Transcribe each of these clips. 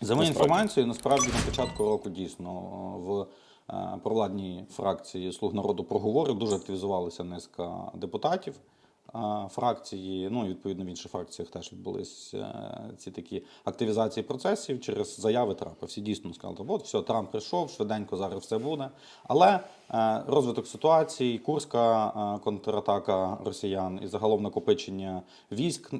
За моєю інформацією, насправді на початку року дійсно в е, провладній фракції Слуг народу проговорив, дуже активізувалася низка депутатів фракції. Ну і відповідно в інших фракціях теж відбулись е, ці такі активізації процесів через заяви Трампа. Всі дійсно сказали, от все, Трамп прийшов, швиденько зараз все буде. Але е, розвиток ситуації, курська е, контратака росіян і загалом накопичення військ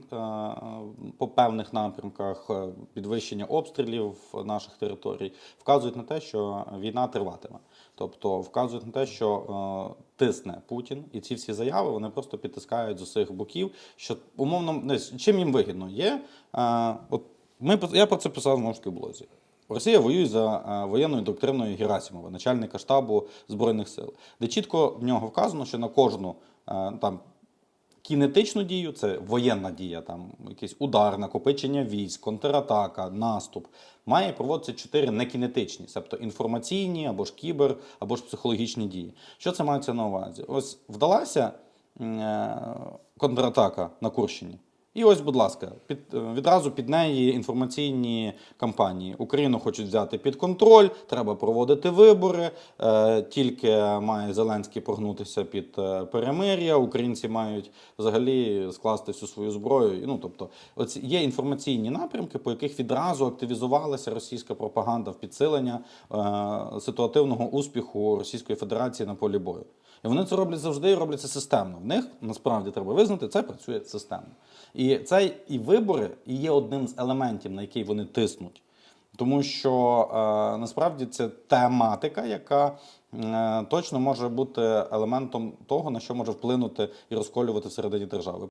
по певних напрямках, підвищення обстрілів наших територій вказують на те, що війна триватиме. Тобто вказують на те, що тисне Путін, і ці всі заяви вони просто підтискають з усіх боків. Що умовно чим їм вигідно є. А, от ми я про це писав в морській блозі. Росія воює за е, воєнною доктриною Герасимова, начальника штабу збройних сил, де чітко в нього вказано, що на кожну е, там кінетичну дію це воєнна дія, там якийсь удар, накопичення військ, контратака, наступ. Має проводитися чотири некінетичні, тобто інформаційні або ж кібер, або ж психологічні дії. Що це мається на увазі? Ось вдалася е, контратака на Курщині. І ось, будь ласка, під, е, відразу під неї інформаційні кампанії. Україну хочуть взяти під контроль, треба проводити вибори. Е, тільки має Зеленський прогнутися під е, перемир'я. Українці мають взагалі скласти всю свою зброю. Ну тобто, оці є інформаційні напрямки, по яких відразу активізувалася російська пропаганда в підсилення е, ситуативного успіху Російської Федерації на полі бою. І вони це роблять завжди і роблять це системно. В них насправді треба визнати, це працює системно. І це і вибори і є одним з елементів, на який вони тиснуть. Тому що е, насправді це тематика, яка е, точно може бути елементом того, на що може вплинути і розколювати всередині держави.